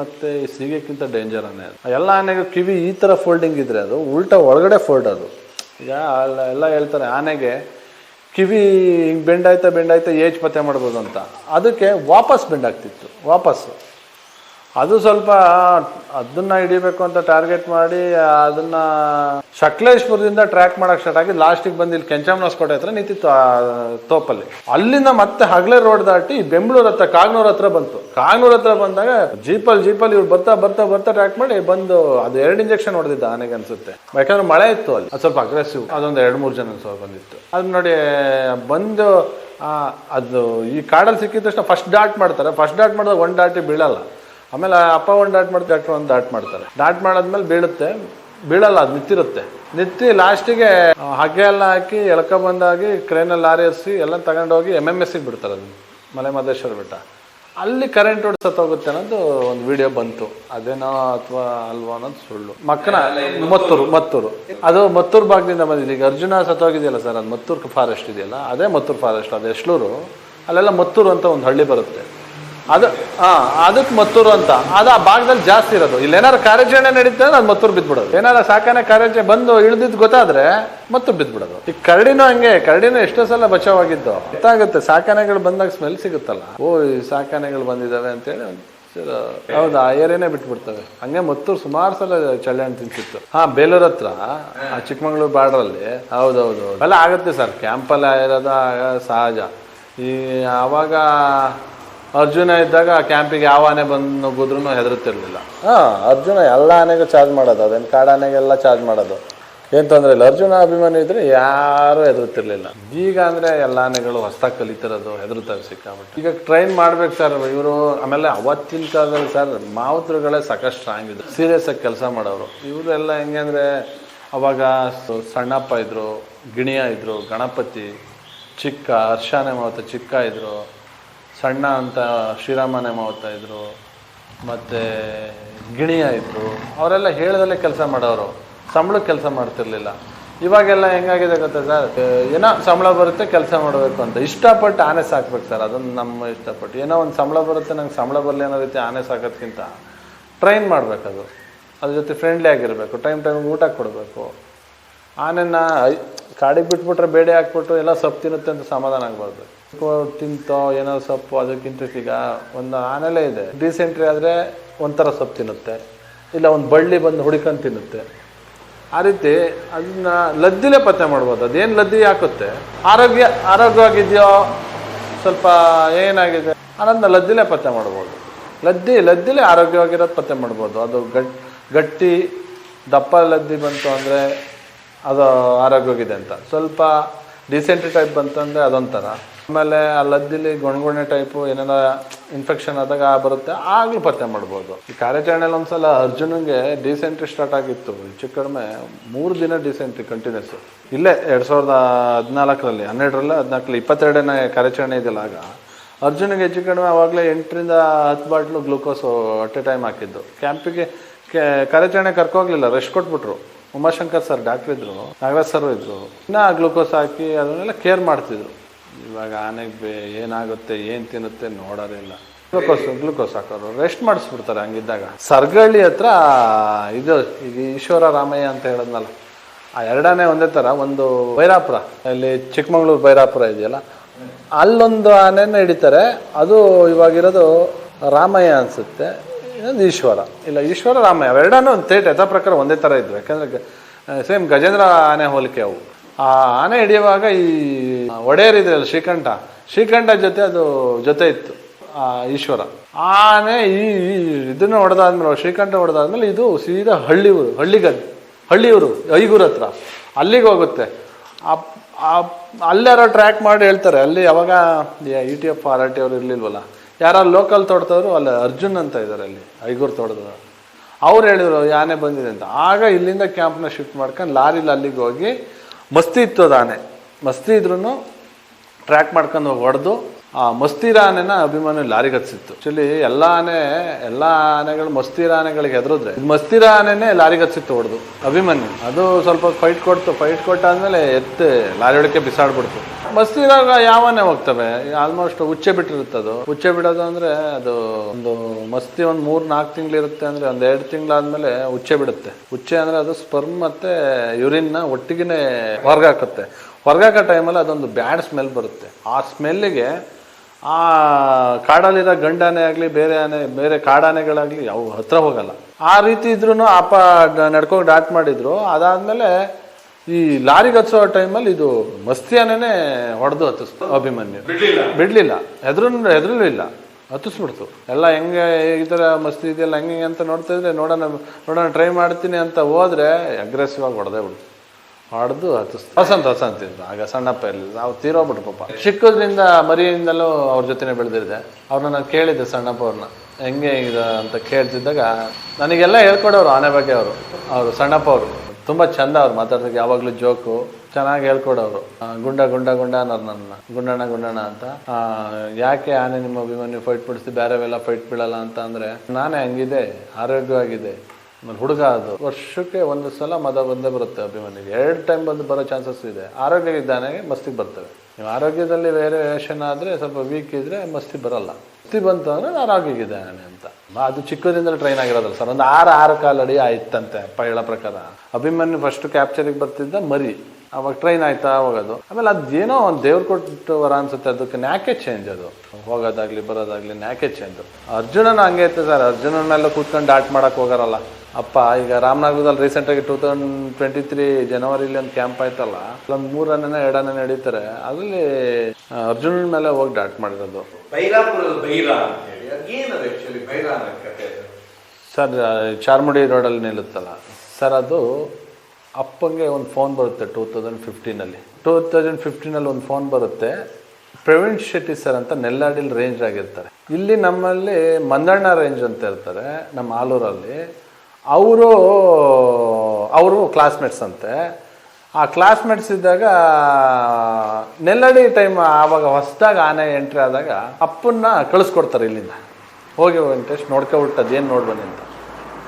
ಮತ್ತೆ ಈ ಸೀಗೆಕ್ಕಿಂತ ಡೇಂಜರ್ ಆನೆ ಅದು. ಎಲ್ಲ ಆನೆಗೆ ಕಿವಿ ಈ ಥರ ಫೋಲ್ಡಿಂಗ್ ಇದ್ರೆ ಅದು, ಉಲ್ಟಾ ಒಳಗಡೆ ಫೋಲ್ಡ್ ಅದು. ಈಗ ಎಲ್ಲ ಹೇಳ್ತಾರೆ, ಆನೆಗೆ ಕಿವಿ ಹಿಂಗೆ ಬೆಂಡಾಯ್ತಾ ಬೆಂಡಾಯ್ತಾ ಏಜ್ ಪತ್ತೆ ಮಾಡ್ಬೋದು ಅಂತ. ಅದಕ್ಕೆ ವಾಪಸ್ ಬೆಂಡಾಗ್ತಿತ್ತು ವಾಪಸ್ಸು. ಅದು ಸ್ವಲ್ಪ ಅದನ್ನ ಹಿಡಿಬೇಕು ಅಂತ ಟಾರ್ಗೆಟ್ ಮಾಡಿ, ಅದನ್ನ ಸಕಲೇಶ್ಪುರದಿಂದ ಟ್ರ್ಯಾಕ್ ಮಾಡಕ್ ಸ್ಟಾರ್ಟ್ ಆಗಿ ಲಾಸ್ಟಿಗೆ ಬಂದಿಲ್ಲಿ ಇಲ್ಲಿ ಕೆಂಚಮ್ಮನಸ್ಕೋಟೆ ಹತ್ರ ನಿಂತಿತ್ತು ತೋಪಲ್ಲಿ. ಅಲ್ಲಿಂದ ಮತ್ತೆ ಹಗ್ಲೇ ರೋಡ್ ದಾಟಿ ಬೆಂಗಳೂರು ಹತ್ರ, ಕಾಗ್ನೂರ್ ಹತ್ರ ಬಂತು. ಕಾಗ್ನೂರ್ ಹತ್ರ ಬಂದಾಗ ಜೀಪಲ್ಲಿ ಜೀಪಲ್ಲಿ ಇವ್ರು ಬರ್ತಾ ಬರ್ತಾ ಬರ್ತಾ ಟ್ರ್ಯಾಕ್ ಮಾಡಿ ಬಂದು ಅದು ಎರಡು ಇಂಜೆಕ್ಷನ್ ಹೊಡೆದಿದ್ದ ಆನೆಗೆ ಅನ್ಸುತ್ತೆ. ಯಾಕಂದ್ರೆ ಮಳೆ ಇತ್ತು ಅಲ್ಲಿ. ಅದು ಸ್ವಲ್ಪ ಅಗ್ರೆಸಿವ್ ಅದೊಂದು ಎರಡು, ಮೂರು ಜನ ಸ್ವಲ್ಪ ಬಂದಿತ್ತು. ಅದು ನೋಡಿ, ಬಂದು ಅದು ಈ ಕಾಡಲ್ಲಿ ಸಿಕ್ಕಿದ ತಕ್ಷಣ ಫಸ್ಟ್ ಡಾಟ್ ಮಾಡ್ತಾರೆ. ಫಸ್ಟ್ ಡಾಟ್ ಮಾಡಿದಾಗ ಒಂದು ಡಾಟಿ ಬೀಳಲ್ಲ. ಆಮೇಲೆ ಅಪ್ಪ ಒಂದು ಡಾಟ್ ಮಾಡ್ತಾರೆ ಡಾಕ್ಟರ್ ಒಂದು ಡಾಟ್ ಮಾಡ್ತಾರೆ. ಡಾಟ್ ಮಾಡಾದ್ಮೇಲೆ ಬೀಳುತ್ತೆ, ಬೀಳಲ್ಲ, ಅದು ನಿಂತಿರುತ್ತೆ ನಿಂತಿ ಲಾಸ್ಟಿಗೆ ಹಗ್ಗೆ ಎಲ್ಲ ಹಾಕಿ, ಎಳ್ಕೊ ಬಂದಾಗಿ, ಕ್ರೇನಲ್ಲಿ ಲಾರಿ ಹರಿಸಿ ಎಲ್ಲ ತಗೊಂಡೋಗಿ ಎಂ ಎಂ ಎಸ್ಸಿಗೆ ಬಿಡ್ತಾರೆ ಅದನ್ನು, ಮಲೆ ಮಹದೇಶ್ವರ ಬೆಟ್ಟ. ಅಲ್ಲಿ ಕರೆಂಟ್ ಸತ್ತೋಗುತ್ತೆ ಅನ್ನೋದು ಒಂದು ವಿಡಿಯೋ ಬಂತು. ಅದೇನೋ ಅಥವಾ ಅಲ್ವಾ ಅನ್ನೋದು ಸುಳ್ಳು. ಮಕ್ಕನ ಮತ್ತೂರು ಮತ್ತೂರು. ಅದು ಮತ್ತೂರು ಭಾಗದಿಂದ ಬಂದಿದೆ. ಈಗ ಅರ್ಜುನ ಸತ್ತೋಗಿದೆಯಲ್ಲ ಸರ್, ಅದು ಮತ್ತೂರು ಫಾರೆಸ್ಟ್ ಇದೆಯಲ್ಲ, ಅದೇ ಮತ್ತೂರು ಫಾರೆಸ್ಟ್ ಅದು ಎಷ್ಟೂರು ಅಲ್ಲೆಲ್ಲ ಮತ್ತೂರು ಅಂತ ಒಂದು ಹಳ್ಳಿ ಬರುತ್ತೆ. ಅದು, ಹಾ, ಅದಕ್ಕೆ ಮತ್ತೂರು ಅಂತ. ಅದು ಆ ಭಾಗದಲ್ಲಿ ಜಾಸ್ತಿ ಇರೋದು. ಇಲ್ಲಿ ಏನಾರು ಕಾರ್ಯಾಚರಣೆ ನಡೀತದೆ ಅದು ಮತ್ತೂರು ಬಿದ್ಬಿಡೋದು. ಏನಾರ ಸಾಕಾನೆ ಕಾರ್ಯಾಚರಣೆ ಬಂದು ಇಳಿದಿದ್ದು ಗೊತ್ತಾದ್ರೆ ಮತ್ತೂರು ಬಿದ್ಬಿಡೋದು. ಈ ಕರಡಿನೂ ಹಂಗೆ, ಕರಡಿನೂ ಎಷ್ಟೋ ಸಲ ಬಚಾವಾಗಿದ್ದು. ಗೊತ್ತಾಗುತ್ತೆ, ಸಾಕಾನೆಗಳು ಬಂದಾಗ ಸ್ಮೆಲ್ ಸಿಗುತ್ತಲ್ಲ. ಓ, ಈ ಸಾಕಾನೆಗಳು ಬಂದಿದ್ದಾವೆ ಅಂತೇಳಿ ಹೌದಾ ಏರಿಯಾನೇ ಬಿಟ್ಬಿಡ್ತವೆ. ಹಂಗೆ ಮತ್ತೂರು ಸುಮಾರು ಸಲ ಚಳ್ಳೆ ಹಣ್ಣು ತಿಂತಿತ್ತು ಹಾ, ಬೇಲೂರ್ ಹತ್ರ, ಆ ಬಾರ್ಡರ್ ಅಲ್ಲಿ ಹೌದೌದು ಅಲ್ಲ, ಆಗುತ್ತೆ ಸರ್, ಕ್ಯಾಂಪಲ್ಲಿ ಇರೋದು ಸಹಜ. ಈ, ಆವಾಗ ಅರ್ಜುನ ಇದ್ದಾಗ ಆ ಕ್ಯಾಂಪಿಗೆ ಯಾವ ಆನೆ ಬಂದು ನುಗ್ಗಿದ್ರು ಹೆದರುತ್ತಿರಲಿಲ್ಲ. ಹಾ ಅರ್ಜುನ ಎಲ್ಲ ಆನೆಗೂ ಚಾರ್ಜ್ ಮಾಡೋದು ಅದೇನು ಕಾಡಾನೆಗೆಲ್ಲ ಚಾರ್ಜ್ ಮಾಡೋದು. ಏನ್ ತೊಂದರೆ ಇಲ್ಲ. ಅರ್ಜುನ ಅಭಿಮಾನಿ ಇದ್ರೆ ಯಾರು ಹೆದರುತ್ತಿರ್ಲಿಲ್ಲ. ಈಗ ಅಂದ್ರೆ ಎಲ್ಲ ಆನೆಗಳು ಹೊಸ್ದಾಗಿ ಕಲಿತಿರೋದು ಹೆದರುತ್ತಾರೆ ಸಿಕ್ಕಾಬಿಟ್ಟು ಈಗ ಟ್ರೈನ್ ಮಾಡ್ಬೇಕು ಸರ್ ಇವರು ಆಮೇಲೆ ಅವತ್ತಿನ ಕಾಲದಲ್ಲಿ ಸರ್ ಮಾವುತರುಗಳೇ ಸಾಕಷ್ಟು ಸ್ಟ್ರಾಂಗ್ ಇದ್ರು. ಸೀರಿಯಸ್ ಆಗಿ ಕೆಲಸ ಮಾಡೋರು ಇವರೆಲ್ಲ ಹೆಂಗೆ ಅಂದ್ರೆ ಅವಾಗ ಸಣ್ಣಪ್ಪ ಇದ್ರು ಗಿಣಿಯ ಇದ್ರು ಗಣಪತಿ ಚಿಕ್ಕ ಹರ್ಷಾನೆ ಮಾವತ ಚಿಕ್ಕ ಇದ್ರು. ಸಣ್ಣ ಅಂತ ಶ್ರೀರಾಮನೇ ಮಾವತ ಇದ್ರು, ಮತ್ತು ಗಿಣಿಯ ಇದ್ರು, ಅವರೆಲ್ಲ ಹೇಳದಲ್ಲೇ ಕೆಲಸ ಮಾಡೋರು, ಸಂಬಳಕ್ಕೆ ಕೆಲಸ ಮಾಡ್ತಿರ್ಲಿಲ್ಲ. ಇವಾಗೆಲ್ಲ ಹೆಂಗಾಗಿದೆ ಗೊತ್ತಾ ಸರ್? ಏನೋ ಸಂಬಳ ಬರುತ್ತೆ, ಕೆಲಸ ಮಾಡಬೇಕು ಅಂತ. ಇಷ್ಟಪಟ್ಟು ಆನೆ ಸಾಕ್ಬೇಕು ಸರ್, ಅದೊಂದು ನಮ್ಮ ಇಷ್ಟಪಟ್ಟು. ಏನೋ ಒಂದು ಸಂಬಳ ಬರುತ್ತೆ, ನಂಗೆ ಸಂಬಳ ಬರಲಿ ಅನ್ನೋ ರೀತಿ ಆನೆ ಸಾಕೋದ್ಕಿಂತ ಟ್ರೈನ್ ಮಾಡಬೇಕದು. ಅದ್ರ ಜೊತೆ ಫ್ರೆಂಡ್ಲಿ ಆಗಿರಬೇಕು. ಟೈಮ್ ಟೈಮ್ ಊಟ ಕೊಡಬೇಕು. ಆನೆನ ಕಾಡಿಗೆ ಬಿಟ್ಬಿಟ್ರೆ ಬೇಡೆ ಹಾಕ್ಬಿಟ್ಟು ಎಲ್ಲ ಸೊಪ್ಪು ತಿನ್ನುತ್ತೆ ಅಂತ ಸಮಾಧಾನ ಆಗ್ಬಾರ್ದು. ತಿಂತೋ ಏನೋ ಸೊಪ್ಪು ಅದಕ್ಕಿಂತ ಈಗ ಒಂದು ಆನೆಲೆ ಇದೆ. ಡೀಸೆಂಟ್ರಿ ಆದರೆ ಒಂಥರ ಸೊಪ್ಪು ತಿನ್ನುತ್ತೆ. ಇಲ್ಲ ಒಂದು ಬಳ್ಳಿ ಬಂದು ಹುಡ್ಕೊಂಡು ತಿನ್ನುತ್ತೆ. ಆ ರೀತಿ ಅದನ್ನ ಲದ್ದಿಲೇ ಪತ್ತೆ ಮಾಡ್ಬೋದು. ಅದೇನು ಲದ್ದಿ ಹಾಕುತ್ತೆ? ಆರೋಗ್ಯ, ಆರೋಗ್ಯವಾಗಿದೆಯೋ, ಸ್ವಲ್ಪ ಏನಾಗಿದೆ? ಅನ್ನೋದನ್ನ ಲದ್ದಿಲೇ ಪತ್ತೆ ಮಾಡ್ಬೋದು. ಲದ್ದಿ, ಲದ್ದಿಲೇ ಆರೋಗ್ಯವಾಗಿರೋದು ಪತ್ತೆ ಮಾಡ್ಬೋದು. ಅದು ಗಟ್, ಗಟ್ಟಿ ದಪ್ಪ ಲದ್ದಿ ಬಂತು ಅಂದರೆ ಅದು ಆರೋಗ್ಯವಾಗಿದೆ ಅಂತ. ಸ್ವಲ್ಪ ಡಿಸೆಂಟ್ರಿ ಟೈಪ್ ಬಂತಂದರೆ ಅದೊಂಥರ. ಆಮೇಲೆ ಆ ಲದ್ದಿಲಿ ಗೊಣಗುಣೆ ಟೈಪು ಏನೇನೋ ಇನ್ಫೆಕ್ಷನ್ ಆದಾಗ ಬರುತ್ತೆ, ಆಗಲೂ ಪತ್ತೆ ಮಾಡ್ಬೋದು. ಈ ಕಾರ್ಯಾಚರಣೆಯಲ್ಲಿ ಒಂದ್ಸಲ ಅರ್ಜುನಂಗೆ ಡಿಸೆಂಟ್ರಿ ಸ್ಟಾರ್ಟ್ ಆಗಿತ್ತು. ಹೆಚ್ಚು ಕಡಿಮೆ ಮೂರು ದಿನ ಡಿಸೆಂಟ್ರಿ ಕಂಟಿನ್ಯೂಸ್ ಇಲ್ಲೇ ಎರಡು ಸಾವಿರದ ಹದಿನಾಲ್ಕರಲ್ಲಿ, ಹನ್ನೆರಡರಲ್ಲಿ, ಹದಿನಾಲ್ಕರಲ್ಲಿ, ಇಪ್ಪತ್ತೆರಡನೇ ಕಾರ್ಯಾಚರಣೆ ಇದೆಯಲ್ಲ ಆಗ. ಅರ್ಜುನಿಗೆ ಹೆಚ್ಚು ಕಡಿಮೆ ಆವಾಗಲೇ ಎಂಟರಿಂದ ಹತ್ತು bottle glucose at a time ಹಾಕಿದ್ದು. ಕ್ಯಾಂಪಿಗೆ ಕಾರ್ಯಾಚರಣೆ ಕರ್ಕೋಗ್ಲಿಲ್ಲ ರೆಸ್ಟ್ ಕೊಟ್ಬಿಟ್ರು. ಉಮಾಶಂಕರ್ ಸರ್ ಡಾಕ್ಟರ್ ಇದ್ರು ನಾಗರಾಜ್ ಸರ್ ಇದ್ರು. ಇನ್ನೂ ಗ್ಲುಕೋಸ್ ಹಾಕಿ ಅದನ್ನೆಲ್ಲ ಕೇರ್ ಮಾಡ್ತಿದ್ರು. ಇವಾಗ ಆನೆಗೆ ಏನಾಗುತ್ತೆ, ಏನು ತಿನ್ನುತ್ತೆ ನೋಡೋದಿಲ್ಲ ಗ್ಲೂಕೋಸ್ ಗ್ಲೂಕೋಸ್ ಹಾಕೋರು, ರೆಸ್ಟ್ ಮಾಡಿಸ್ಬಿಡ್ತಾರೆ ಹಂಗಿದ್ದಾಗ. ಸರ್ಗಳ್ಳಿ ಹತ್ರ, ಇದು ಇದು ಈಶ್ವರ ರಾಮಯ್ಯ ಅಂತ ಹೇಳಿದ್ನಲ್ಲ, ಆ ಎರಡನೇ ಒಂದೇ ಥರ ಒಂದು ಬೈರಾಪುರ. ಅಲ್ಲಿ ಚಿಕ್ಕಮಗಳೂರು ಬೈರಾಪುರ ಇದೆಯಲ್ಲ, ಅಲ್ಲೊಂದು ಆನೆನ ಹಿಡಿತಾರೆ. ಅದು ಇವಾಗಿರೋದು ರಾಮಯ್ಯ ಅನಿಸುತ್ತೆ. ಇನ್ನೊಂದು ಈಶ್ವರ. ಇಲ್ಲ, ಈಶ್ವರ ರಾಮಯ್ಯ ಅವೆರಡನ್ನೂ ಒಂದು ತೇಟ್ ಯಥಾ ಪ್ರಕಾರ ಒಂದೇ ಥರ ಇದ್ವು. ಯಾಕಂದರೆ ಸೇಮ್ ಗಜೇಂದ್ರ ಆನೆ ಹೋಲಿಕೆ ಅವು. ಆ ಆನೆ ಹಿಡಿಯುವಾಗ ಈ ಒಡೆಯರ್ ಇದೆಯಲ್ಲ ಶ್ರೀಕಂಠ ಶ್ರೀಕಂಠ ಜೊತೆ ಅದು ಜೊತೆ ಇತ್ತು, ಆ, ಈಶ್ವರ. ಆನೆ ಈ ಇದನ್ನ ಹೊಡೆದಾದ್ಮೇಲೆ, ಶ್ರೀಕಂಠ ಹೊಡೆದಾದ್ಮೇಲೆ ಇದು ಸೀದಾ ಹಳ್ಳಿ ಊರು ಹಳ್ಳಿಗದ್ ಊರು ಐಗೂರು ಹತ್ರ. ಅಲ್ಲಿಗೆ ಹೋಗುತ್ತೆ. ಆ- ಟ್ರ್ಯಾಕ್ ಮಾಡಿ ಹೇಳ್ತಾರೆ. ಅಲ್ಲಿ ಯಾವಾಗ E T F, R R T ಅವ್ರು ಇರ್ಲಿಲ್ವಲ್ಲ. ಯಾರು ಲೋಕಲ್ ತೊಡ್ತವ್ರು ಅಲ್ಲ, ಅರ್ಜುನ್ ಅಂತ ಇದ್ದಾರೆ ಅಲ್ಲಿ, ಐಗೂರು ತೋಟದವ್ರು ಅವ್ರು ಹೇಳಿದ್ರು, ಯಾನೇ ಆನೆ ಬಂದಿದೆ ಅಂತ. ಆಗ ಇಲ್ಲಿಂದ ಕ್ಯಾಂಪ್ನ ಶಿಫ್ಟ್ ಮಾಡ್ಕೊಂಡು ಲಾರಿಲಿ ಅಲ್ಲಿಗೆ ಹೋಗಿ ಮಸ್ತಿ ಇತ್ತು ಅದು ಆನೆ ಮಸ್ತಿ ಇದ್ರೂ ಟ್ರ್ಯಾಕ್ ಮಾಡ್ಕೊಂಡು ಹೊಡೆದು, ಆ ಮಸ್ತಿರ ಆನೆನ ಅಭಿಮಾನಿ ಲಾರಿಗೆ ಹತ್ಸಿತ್ತು ಆಕ್ಚುಲಿ ಎಲ್ಲ ಆನೆ, ಎಲ್ಲ ಆನೆಗಳು ಮಸ್ತಿರ ಆನೆಗಳಿಗೆ ಹೆದರಿದ್ರೆ, ಇದು ಮಸ್ತಿರ ಆನೆನೇ ಲಾರಿಗೆ ಹತ್ಸಿತ್ತು ಹೊಡೆದು, ಅಭಿಮನ್ಯು. ಅದು ಸ್ವಲ್ಪ ಫೈಟ್ ಕೊಡ್ತು. ಫೈಟ್ ಕೊಟ್ಟಾದ್ಮೇಲೆ ಎತ್ತೆ ಲಾರಿ ಒಳಕ್ಕೆ ಬಿಸಾಡ್ಬಿಡ್ತು. ಮಸ್ತಿರಾಗ ಯಾವನೇ ಹೋಗ್ತವೆ ಆಲ್ಮೋಸ್ಟ್ ಉಚ್ಚೆ ಬಿಟ್ಟಿರುತ್ತೆ ಅದು. ಉಚ್ಚೆ ಬಿಡೋದು ಅಂದ್ರೆ ಅದು ಒಂದು ಮಸ್ತಿ ಒಂದು ಮೂರ್ ನಾಲ್ಕು ತಿಂಗಳಿರುತ್ತೆ ಅಂದ್ರೆ ಒಂದ್ ಎರಡು ತಿಂಗಳಾದ್ಮೇಲೆ ಉಚ್ಚೆ ಬಿಡುತ್ತೆ. ಉಚ್ಚೆ ಅಂದ್ರೆ ಅದು ಸ್ಪರ್ಮ್ ಮತ್ತೆ ಯೂರಿನ್ನ ಒಟ್ಟಿಗೆನೆ ಹೊರಗಾಕುತ್ತೆ. ಹೊರಗಾಕ ಟೈಮಲ್ಲಿ ಅದೊಂದು ಬ್ಯಾಡ್ ಸ್ಮೆಲ್ ಬರುತ್ತೆ. ಆ ಸ್ಮೆಲ್ಲಿಗೆ ಆ ಕಾಡಲ್ಲಿರೋ ಗಂಡಾನೆ ಆಗಲಿ, ಬೇರೆ ಆನೆ, ಬೇರೆ ಕಾಡಾನೆಗಳಾಗಲಿ ಅವು ಹತ್ರ ಹೋಗಲ್ಲ. ಆ ರೀತಿ ಇದ್ರೂ ಅಪ್ಪ ನಡ್ಕೊಂಡು ಡಾಟ್ ಮಾಡಿದ್ರು. ಅದಾದ್ಮೇಲೆ ಈ ಲಾರಿಗೆ ಹಚ್ಚೋ ಟೈಮಲ್ಲಿ ಇದು ಮಸ್ತಿಯಾನೇ ಹೊಡೆದು ಹತ್ತಿಸ್ತು ಅಭಿಮನ್ಯು. ಬಿಡ್ಲಿಲ್ಲ. ಹೆದ್ರು ಹೆದರಲಿಲ್ಲ. ಹತ್ತಿಸ್ಬಿಡ್ತು. ಎಲ್ಲ ಹೆಂಗೆ ಈ ಥರ ಮಸ್ತಿ ಇದೆಯಲ್ಲ ಹೆಂಗೆ ಹಿಂಗೆ ಅಂತ ನೋಡ್ತಾ ಇದ್ರೆ ನೋಡೋಣ ನೋಡೋಣ ಟ್ರೈ ಮಾಡ್ತೀನಿ ಅಂತ ಹೋದ್ರೆ ಅಗ್ರೆಸಿವ್ ಆಗಿ ಹೊಡೆದೇ ಬಿಡ್ತು. ಹೊಡೆದು ಹತ್ತಿಸ್ತು. ಹಸಂತ ಹಸಂತ ಇದ್ದ. ಆಗ ಸಣ್ಣಪ್ಪ ಇರಲಿಲ್ಲ ನಾವು ತೀರೋಗ್ಬಿಟ್ಟು ಪಾಪ. ಚಿಕ್ಕದ್ರಿಂದ ಮರಿಯಿಂದಲೂ ಅವ್ರ ಜೊತೆನೇ ಬೆಳೆದಿದ್ದೆ. ಅವ್ರನ್ನ ನಾನು ಕೇಳಿದ್ದೆ ಸಣ್ಣಪ್ಪ ಅವ್ರನ್ನ. ಹೆಂಗೆ ಇದು ಅಂತ ಕೇಳ್ತಿದ್ದಾಗ ನನಗೆಲ್ಲ ಹೇಳ್ಕೊಡೋರು ಆನೆ ಬಗ್ಗೆ ಅವರು. ಅವರು ಸಣ್ಣಪ್ಪ ಅವರು. ತುಂಬ ಚಂದ ಅವ್ರು ಮಾತಾಡೋದಕ್ಕೆ ಯಾವಾಗಲೂ ಜೋಕು. ಚೆನ್ನಾಗಿ ಹೇಳ್ಕೊಡೋರು. ಗುಂಡ ಗುಂಡ ಗುಂಡ ಅನ್ನೋರು ನನ್ನ ಗುಂಡಣ್ಣ ಗುಂಡಣ್ಣ ಅಂತ. ಯಾಕೆ ಆನೆ ನಿಮ್ಮ ಅಭಿಮಾನಿ ಫೈಟ್ ಬಿಡಿಸಿ ಬೇರೆವೆಲ್ಲ ಫೈಟ್ ಬಿಡಲ್ಲ ಅಂತ ಅಂದ್ರೆ ನಾನೇ ಹಂಗಿದೆ. ಆರೋಗ್ಯವಾಗಿದೆ. ಆಮೇಲೆ ಹುಡುಗ ಅದು. ವರ್ಷಕ್ಕೆ ಒಂದು ಸಲ ಮದ ಬಂದೇ ಬರುತ್ತೆ ಅಭಿಮಾನಿಗೆ ಎರಡು ಟೈಮ್ ಬಂದು ಬರೋ ಚಾನ್ಸಸ್ ಇದೆ. ಆರೋಗ್ಯ ಇದ್ದಾನೆ ಮಸ್ತಿಗೆ ಬರ್ತವೆ ನೀವು ಆರೋಗ್ಯದಲ್ಲಿ ವೇರಿಯೇಷನ್ ಆದರೆ ಸ್ವಲ್ಪ ವೀಕ್ ಇದ್ರೆ ಮಸ್ತಿ ಬರಲ್ಲ. ಮಸ್ತಿ ಬಂತು ಅಂದರೆ ಆರೋಗ್ಯಗಿದ್ದಾನೆ ಅಂತ. ಅದು ಚಿಕ್ಕದಿಂದಲೇ ಟ್ರೈನ್ ಆಗಿರೋದಲ್ಲ ಸರ್. ಒಂದು ಆರು ಆರು ಕಾಲಡಿ ಆಯ್ತಂತೆ ಪಯಳ ಪ್ರಕಾರ. ಅಭಿಮನ್ಯು ಫಸ್ಟ್ ಕ್ಯಾಪ್ಚರಿಗೆ ಬರ್ತಿದ್ದ ಮರಿ. ಅವಾಗ ಟ್ರೈನ್ ಆಯ್ತಾ ಹೋಗೋದು. ಆಮೇಲೆ ಅದೇನೋ ಒಂದು ದೇವ್ರು ಕೊಟ್ಟು ವರ ಅನ್ಸುತ್ತೆ ಅದಕ್ಕೆ ನ್ಯಾಕೆ ಚೇಂಜ್ ಅದು. ಹೋಗೋದಾಗ್ಲಿ ಬರೋದಾಗ್ಲಿ ನ್ಯಾಕೆ ಚೇಂಜ್ ಅರ್ಜುನನ ಹಂಗೆ ಐತೆ ಸರ್. ಅರ್ಜುನನ್ನೆಲ್ಲ ಕೂತ್ಕೊಂಡು ಡಾಟ್ ಮಾಡಕ್ ಹೋಗಾರಲ್ಲ. ಅಪ್ಪ ಈಗ ರಾಮನಗರದಲ್ಲಿ ರೀಸೆಂಟಾಗಿ ಟೂ ತೌಸಂಡ್ ಟ್ವೆಂಟಿ ತ್ರೀ ಜನವರಿಲಿ ಒಂದು ಕ್ಯಾಂಪ್ ಆಯ್ತಲ್ಲ. ಒಂದು ಮೂರನೇ ಎರಡನೇ ನಡೀತಾರೆ. ಅದರಲ್ಲಿ ಅರ್ಜುನನ ಮೇಲೆ ಹೋಗಿ ಡಾಟ್ ಮಾಡಿರೋದು. ಸರ್ ಚಾರ್ಮುಡಿ ರೋಡಲ್ಲಿ ನಿಲ್ಲುತ್ತಲ್ಲ. ಸರ್ ಅದು ಅಪ್ಪಂಗೆ ಒಂದು ಫೋನ್ ಬರುತ್ತೆ ಟೂ ತೌಸಂಡ್ ಫಿಫ್ಟೀನಲ್ಲಿ ಟೂ ತೌಸಂಡ್ ಫಿಫ್ಟೀನಲ್ಲಿ ಒಂದು ಫೋನ್ ಬರುತ್ತೆ. ಪ್ರವೀಣ್ ಶೆಟ್ಟಿ ಸರ್ ಅಂತ ನೆಲ್ಲಾಡಿಲ್ ರೇಂಜ್ ಆಗಿರ್ತಾರೆ. ಇಲ್ಲಿ ನಮ್ಮಲ್ಲಿ ಮಂದಣ್ಣ ರೇಂಜ್ ಅಂತ ಇರ್ತಾರೆ, ನಮ್ಮ ಆಲೂರಲ್ಲಿ. ಅವರು ಅವರು ಕ್ಲಾಸ್ಮೇಟ್ಸ್ ಅಂತೆ. ಆ ಕ್ಲಾಸ್ಮೇಟ್ಸ್ ಇದ್ದಾಗ, ನೆಲ್ಲಡಿ ಟೈಮ್ ಆವಾಗ ಹೊಸದಾಗ ಆನೆ ಎಂಟ್ರಿ ಆದಾಗ ಅಪ್ಪನ್ನ ಕಳಿಸ್ಕೊಡ್ತಾರೆ ಇಲ್ಲಿಂದ. ಹೋಗಿ ವೆಂಕಟೇಶ್ ನೋಡ್ಕೊಬಿಟ್ಟು ಅದೇನು ನೋಡ್ಬನ್ನಿ ಅಂತ.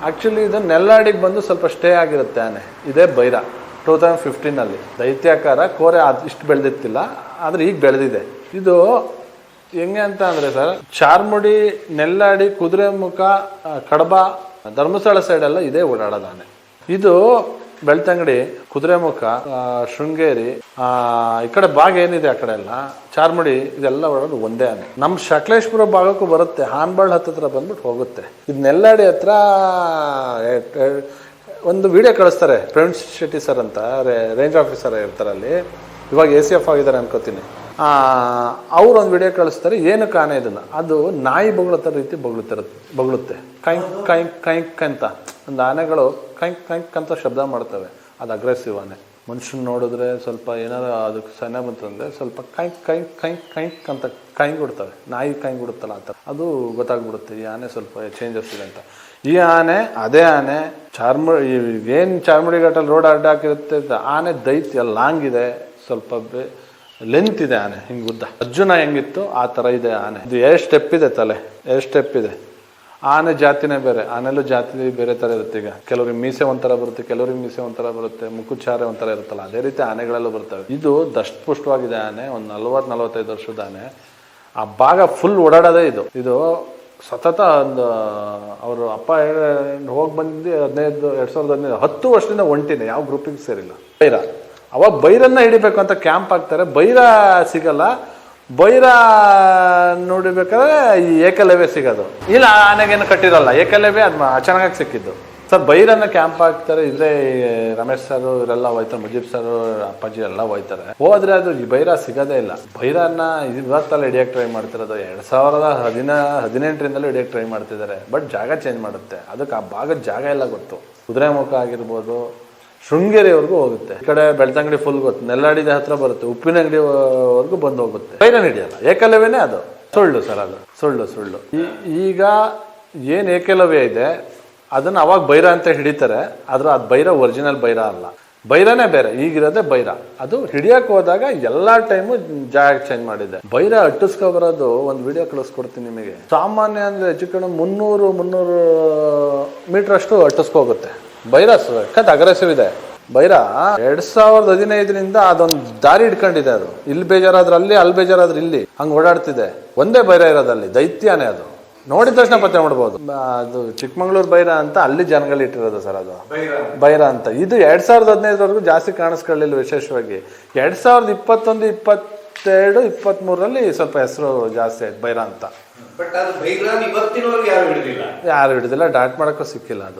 ಆ್ಯಕ್ಚುಲಿ ಇದು ನೆಲ್ಲಾಡಿಗೆ ಬಂದು ಸ್ವಲ್ಪ ಸ್ಟೇ ಆಗಿರುತ್ತೆ ಆನೆ. ಇದೇ ಬೈರ. ಟೂ ತೌಸಂಡ್ ಫಿಫ್ಟೀನಲ್ಲಿ ದೈತ್ಯಾಕಾರ ಕೋರೆ ಅದು ಇಷ್ಟು ಬೆಳೆದಿತ್ತಿಲ್ಲ, ಆದರೆ ಈಗ ಬೆಳೆದಿದೆ. ಇದು ಹೆಂಗೆ ಅಂತ ಅಂದರೆ ಸರ್, ಚಾರ್ಮುಡಿ, ನೆಲ್ಲಾಡಿ ಕುದುರೆಮುಖ ಮುಖ ಕಡಬ, ಧರ್ಮಸ್ಥಳ ಸೈಡೆಲ್ಲ ಇದೇ ಓಡಾಡೋದಾನೆ ಇದು ಬೆಳ್ತಂಗಡಿ ಕುದುರೆಮುಖ ಶೃಂಗೇರಿ ಈ ಕಡೆ ಭಾಗ ಏನಿದೆ ಆ ಕಡೆ ಎಲ್ಲ? ಚಾರ್ಮಡಿ ಇದೆಲ್ಲ ಒಳಗೆ ಒಂದೇ ಅಂತ ನಮ್ಮ ಸಕಲೇಶ್ಪುರ ಭಾಗಕ್ಕೂ ಬರುತ್ತೆ, ಹಾನ್ಬಾಳ್ ಹತ್ತಿರ ಬಂದ್ಬಿಟ್ಟು ಹೋಗುತ್ತೆ. ಇದು ನೆಲ್ಲಾಡಿ ಹತ್ರ ಒಂದು ವಿಡಿಯೋ ಕಳಿಸ್ತಾರೆ, ಪ್ರವೀಣ್ ಶೆಟ್ಟಿ ಸರ್ ಅಂತ ರೇಂಜ್ ಆಫೀಸರ್ ಇರ್ತಾರೆ ಅಲ್ಲಿ. ಇವಾಗ ಎ ಸಿ ಎಫ್ ಆಗಿದ್ದಾರೆ ಅನ್ಕೋತೀನಿ. ಅವ್ರು ಒಂದು ವಿಡಿಯೋ ಕಳಿಸ್ತಾರೆ, ಏನಕ್ಕೆ ಆನೆ ಇದನ್ನ? ಅದು ನಾಯಿ ಬೊಗಳತ್ತ ರೀತಿ ಬಗಳುತ್ತಿರುತ್ತೆ ಬಗಳುತ್ತೆ. ಕೈಂಕ್ ಕೈಂಕ್ ಕೈಂಕ್ ಅಂತ. ಒಂದು ಆನೆಗಳು ಕೈಂಕ್ ಕೈಂಕ್ ಅಂತ ಶಬ್ದ ಮಾಡ್ತವೆ. ಅದು ಅಗ್ರೆಸಿವ್ ಆನೆ. ಮನುಷ್ಯನ ನೋಡಿದ್ರೆ ಸ್ವಲ್ಪ ಏನಾರ ಅದಕ್ಕೆ ಸಣ್ಣ ಬಂತಂದರೆ ಸ್ವಲ್ಪ ಕೈ ಕೈ ಕೈ ಕೈ ಅಂತ ಕೈ ಕೊಡ್ತವೆ ನಾಯಿ ಕೈ ಬಿಡುತ್ತಲ್ಲ ಅಂತ. ಅದು ಗೊತ್ತಾಗ್ಬಿಡುತ್ತೆ. ಈ ಆನೆ ಸ್ವಲ್ಪ ಚೇಂಜಸ್ ಇದೆ ಅಂತ. ಈ ಆನೆ, ಅದೇ ಆನೆ, ಚಾರ್ಮ ಏನು ಚಾರ್ಮಡಿ ಘಾಟಲ್ಲಿ ರೋಡ್ ಅಡ್ಡ ಹಾಕಿರುತ್ತೆ ಆನೆ ದೈತ್ಯ ಲಾಂಗ್ ಇದೆ. ಸ್ವಲ್ಪ ಲೆಂತ್ ಇದೆ ಆನೆ, ಹಿಂಗೆ ಉದ್ದ. ಅರ್ಜುನ ಹೆಂಗಿತ್ತು? ಆ ಥರ ಇದೆ ಆನೆ. ಇದು ಏರ್ ಸ್ಟೆಪ್ ಇದೆ ತಲೆ. ಏರ್ ಸ್ಟೆಪ್ ಇದೆ. ಆನೆ ಜಾತಿನೇ ಬೇರೆ, ಆನೆಲ್ಲೂ ಜಾತಿ ಬೇರೆ ಥರ ಇರುತ್ತೆ ಈಗ. ಕೆಲವ್ರಿಗೆ ಮೀಸೆ ಒಂಥರ ಬರುತ್ತೆ, ಕೆಲವ್ರಿಗೆ ಮೀಸೆ ಒಂಥರ ಬರುತ್ತೆ ಮುಕ್ಕುಚಾರೆ ಒಂಥರ ಇರುತ್ತಲ್ಲ, ಅದೇ ರೀತಿ ಆನೆಗಳಲ್ಲೂ ಬರ್ತವೆ. ಇದು ದಷ್ಟಪುಷ್ಟವಾಗಿದೆ ಆನೆ, ಒಂದು ನಲ್ವತ್ತು ನಲವತ್ತೈದು ವರ್ಷದ ಆನೆ. ಆ ಭಾಗ ಫುಲ್ ಓಡಾಡೋದೇ ಇದು. ಇದು ಸತತ ಒಂದು, ಅವರು ಅಪ್ಪ ಹೋಗಿ ಬಂದು ಹದಿನೈದು, ಎರಡು ಸಾವಿರದ ಹದಿನೈದು, ಹತ್ತು ವರ್ಷದಿಂದ ಒಂಟಿನ, ಯಾವ ಗ್ರೂಪಿಗೆ ಸೇರಿಲ್ಲ. ಬೈರ. ಅವಾಗ ಬೈರನ್ನ ಹಿಡಿಬೇಕು ಅಂತ ಕ್ಯಾಂಪ್ ಹಾಕ್ತಾರೆ. ಬೈರ ಸಿಗಲ್ಲ. ಬೈರ ನೋಡಿಬೇಕಾದ್ರೆ ಈ ಏಕಲವ್ಯ ಸಿಗೋದು. ಇಲ್ಲ ಆನೆಗೇನು ಕಟ್ಟಿರಲ್ಲ. ಏಕಲವ್ಯ ಅದು ಅಚಾನಕ್ ಸಿಕ್ಕಿದ್ದು. ಸರ್, ಬೈರನ್ನ ಕ್ಯಾಂಪ್ ಹಾಕ್ತಾರೆ. ಇದ್ರೆ ರಮೇಶ್ ಸರ್, ಇವರೆಲ್ಲ ಹೋಯ್ತಾರೆ. ಮುಜೀಬ್ ಸರ್, ಅಪ್ಪಾಜಿ ಎಲ್ಲ ಹೋಯ್ತಾರೆ. ಹೋದ್ರೆ ಅದು ಈ ಬೈರ ಸಿಗೋದೇ ಇಲ್ಲ. ಬೈರನ್ನ ಇವತ್ತಲ್ಲ ಹಿಡಿಯಕ್ಕೆ ಟ್ರೈ ಮಾಡ್ತಿರೋದು ಎರಡ್ ಸಾವಿರದ ಹದಿನ, ಹದಿನೆಂಟರಿಂದಲೂ ಹಿಡಿಯಕ್ಕೆ ಟ್ರೈ ಮಾಡ್ತಿದ್ದಾರೆ. ಬಟ್ ಜಾಗ ಚೇಂಜ್ ಮಾಡುತ್ತೆ. ಅದಕ್ಕೆ ಆ ಭಾಗದ ಜಾಗ ಎಲ್ಲ ಗೊತ್ತು. ಕುದುರೆಮುಖ ಆಗಿರ್ಬೋದು ಶೃಂಗೇರಿವರೆಗೂ ಹೋಗುತ್ತೆ. ಈ ಕಡೆ ಬೆಳ್ತಂಗಡಿ ಫುಲ್ ಗೊತ್ತು. ನೆಲ್ಲಾಡಿದ ಹತ್ರ ಬರುತ್ತೆ. ಉಪ್ಪಿನ ಅಂಗಡಿವರೆಗೂ ಬಂದು ಹೋಗುತ್ತೆ ಬೈರನ್ ಹಿಡಿಯಲ್ಲ. ಏಕಲವ್ಯನೇ ಅದು. ಸುಳ್ಳು ಸರ್ ಅದು. ಸುಳ್ಳು ಸುಳ್ಳು. ಈಗ ಏನು ಏಕಲವ್ಯ ಇದೆ, ಅದನ್ನ ಅವಾಗ ಬೈರ ಅಂತ ಹಿಡಿತಾರೆ, ಆದ್ರೆ ಅದು ಬೈರ ಒರಿಜಿನಲ್ ಬೈರ ಅಲ್ಲ. ಬೈರನೇ ಬೇರೆ. ಈಗಿರೋದೇ ಬೈರ. ಅದು ಹಿಡಿಯಕ್ ಹೋದಾಗ ಎಲ್ಲಾ ಟೈಮು ಜಾಗ ಚೇಂಜ್ ಮಾಡಿದೆ. ಬೈರ ಅಟ್ಟಿಸ್ಕೊ ಬರೋದು ಒಂದು ವಿಡಿಯೋ ಕಳಿಸ್ಕೊಡ್ತೀನಿ ನಿಮಗೆ. ಸಾಮಾನ್ಯ ಅಂದ್ರೆ, ಹೆಚ್ಚು ಕಡಿಮೆ ಮುನ್ನೂರು ಮುನ್ನೂರು ಮೀಟರ್ ಅಷ್ಟು ಅಟ್ಟಿಸ್ಕೋಗುತ್ತೆ. ಬೈರ ಸಖತ್ ಅಗ್ರೆಸಿವ್ ಇದೆ. ಬೈರ ಎರಡ್ ಸಾವಿರದ ಹದಿನೈದರಿಂದ ಅದೊಂದು ದಾರಿ ಇಟ್ಕೊಂಡಿದೆ ಅದು. ಇಲ್ಲಿ ಬೇಜಾರಾದ್ರೆ ಅಲ್ಲಿ ಅಲ್ಲಿ ಬೇಜಾರಾದ್ರೆ ಇಲ್ಲಿ. ಹಂಗೆ ಓಡಾಡ್ತಿದೆ. ಒಂದೇ ಬೈರ ಇರೋದಲ್ಲಿ ದೈತ್ಯನೇ ಅದು. ನೋಡಿದ ತಕ್ಷಣ ಪತ್ತೆ ಮಾಡ್ಬೋದು. ಅದು ಚಿಕ್ಕಮಂಗ್ಳೂರು ಬೈರ ಅಂತ ಅಲ್ಲಿ ಜನಗಳು ಇಟ್ಟಿರೋದು ಸರ್ ಅದು. ಬೈರ ಅಂತ. ಇದು ಎರಡ್ ಸಾವಿರದ ಹದಿನೈದರವರೆಗೂ ಜಾಸ್ತಿ ಕಾಣಿಸ್ಕೊಳ್ಳಿಲ್ಲ ವಿಶೇಷವಾಗಿ. ಎರಡ್ ಸಾವಿರದ ಇಪ್ಪತ್ತೊಂದು ಇಪ್ಪತ್ತೆರಡು ಇಪ್ಪತ್ತ್ ಮೂರರಲ್ಲಿ ಸ್ವಲ್ಪ ಹೆಸರು ಜಾಸ್ತಿ ಆಯ್ತು ಬೈರ ಅಂತ. ಯಾರು ಹಿಡಿದಿಲ್ಲ ಡಾಟ್ ಮಾಡೋಕ್ಕೂ ಸಿಕ್ಕಿಲ್ಲ ಅದು.